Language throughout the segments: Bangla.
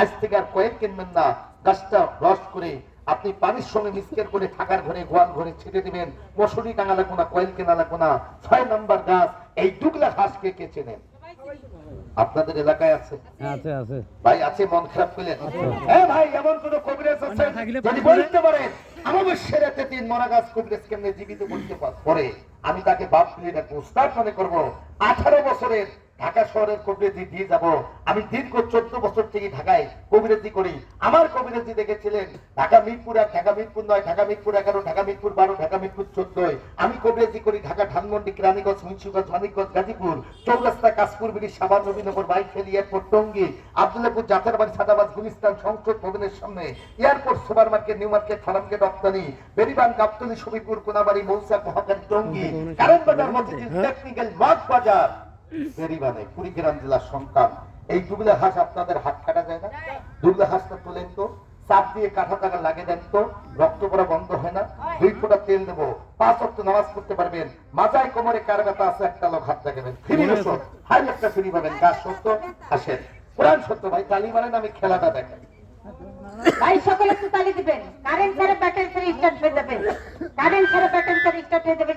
আজ থেকে আর কয়েক কিনবেন না গাছটা রস করে আপনি পানির সঙ্গে মিক্সচার করে থাকার ঘরে গোয়াল ঘরে ছেড়ে দিবেন। মশুরি টাঙা লাগবো না কয়েল কেনা লাগবো না। ছয় নাম্বার গাছ এই দুগলা ঘাস কে কে চেনেন? আপনাদের এলাকায় আছে? আছে আছে। ভাই আছে মন খারাপ করলেন। হ্যাঁ ভাই এমন কোন কবিরাজ আছে? যদি বলতে পারেন আমাবস্যের রাতে তিন মরা গাছ কবিরাজ কেমনে জীবিত করতে পারে আমি তাকে বাপ তুলে ডাকবো উস্তাদ মনে করব। আঠারো বছরের ঢাকা শহরের কবিরাজি দিয়ে যাব। আমি দীর্ঘ চোদ্দ বছর থেকে ঢাকায় কবিরাজি করি। আমার কবিরাজি দেখেছিলেন ঢাকা মিরপুর এক ঢাকা মিরপুর নয় ঢাকা মিরপুর এগারো ঢাকা মিরপুর বারো ঢাকা মিরপুর চোদ্দই। আমি কবিরাজি করি ঢাকা ধানমন্ডি কেরানীগঞ্জ মুন্সিগঞ্জ মানিকগঞ্জ গাজীপুর। চৌরাস্তা কাশপুর বিড়ি সাবান নবীনগর বাইফেল এয়ারপোর্ট টঙ্গী আবদুল্লাপুর জাতেরবাড়ি সাদাবাদ গুলিস্তান সংসদ ভবনের সামনে। Airport super market new market Farmgate রপ্তানি বেরিবান গাবতলি সবিপুর কোনাবাড়ি মৌসাক মহাকালী টঙ্গী কারণ বাজার মতিঝিল টেকনিক্যাল মাঠ বাজার। বেরিবানে কুড়িগ্রাম জেলার সন্তান এই দুবলা হাঁস আপনাদের হাত কাটা যায় না? দুবলা হাঁসটা তোলেন তো চাপ দিয়ে কাঠা টাকা লাগে দেন তো রক্ত পড়া বন্ধ হয় না? দুই ফোঁটা তেল দেবো পাঁচ অক্ট নামাজ পড়তে পারবেন। মাথায় কোমরে কার ব্যথা আছে? একটা লোক হাত দেখাবেন ফ্রি ওষুধ হাই একটা ফ্রি পাবেন। গাছ সত্য? আসেন। কোরআন সত্য ভাই তালি মারেন আমি খেলাটা দেখাই। ভাই সকলে একটু তালি দিবেন। কারেন্ট ছাড়া ব্যাটারি ছাড়া স্টার্ট হয়ে যাবে কারেন্ট ছাড়া ব্যাটারি ছাড়া স্টার্ট হয়ে যাবে।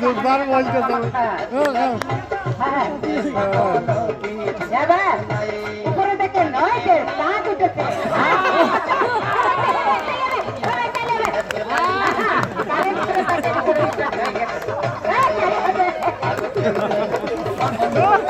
দুবার বলছো তুমি। ও হ্যাঁ। যাবা উপরে দেখে নয় দাঁত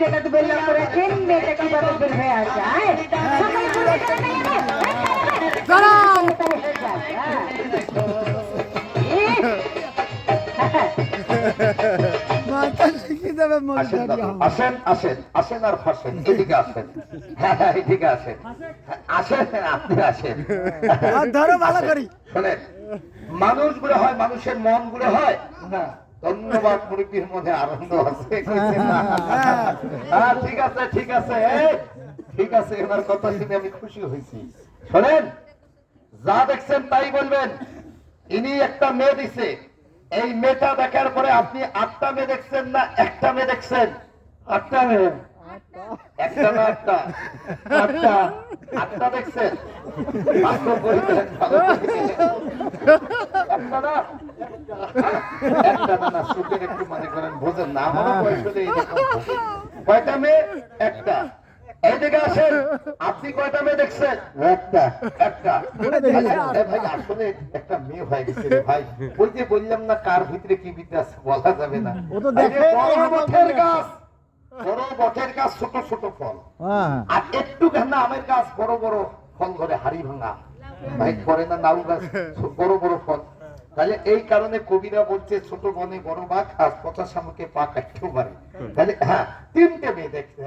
যেটা তো করেছেন মেয়েটা কীভাবে বের হয়ে আসে আসেন আসেন আসেন আসেন আর ফাঁসেন এদিকে আসেন। হ্যাঁ হ্যাঁ, এদিকে আসেন। আসেন আপনি আসেন। ধরো ভালো করি। শোনেন মানুষগুলো হয় মানুষের মনগুলো হয়। না ধন্যবাদ মুরব্বীর মধ্যে আনন্দ আছে। হ্যাঁ। ঠিক আছে ঠিক আছে ঠিক আছে এনার কথা শুনে আমি খুশি হয়েছি। শোনেন যা দেখছেন তাই বলবেন। ইনি একটা মেয়ে দিছে। এই মেয়েটা দেখার পরে আপনি আটটা মেয়ে দেখছেন না একটা মেয়ে দেখছেন? আটটা মেয়ে। একটা না একটা আটটা। আটটা দেখছেন? ভাগ্য করে দিলেন, ভালো করে দিলেন। একটা না? একটা না না সুখের একটু মনে করেন বোঝেন না আমারও বয়স হলে এইরকম হবে। কয়টা মেয়ে? একটা। এইদিকে আসেন। আপনি কয়টা মেয়ে দেখছেন? একটা। একটা। ভাই আসলে একটা মেয়ে হয়ে গেছে ভাই। ওই যে বললাম না কার ভিতরে কি বিদ্যা আছে বলা যাবে না। গাছ। বড় বটের গাছ ছোট ছোট ফল। হ্যাঁ। আর একটু ঘেন্না আমের গাছ বড় বড় ফল ধরে হাড়ি ভাঙা। ভাই করে না নাউ গাছ বড় বড় ফল। তাহলে এই কারণে কবিরা বলছে ছোট বনে বড় বাঘ আর পচা শামুকে পা কাটতেও পারে তাহলে হ্যাঁ তিনটে মেয়ে দেখতে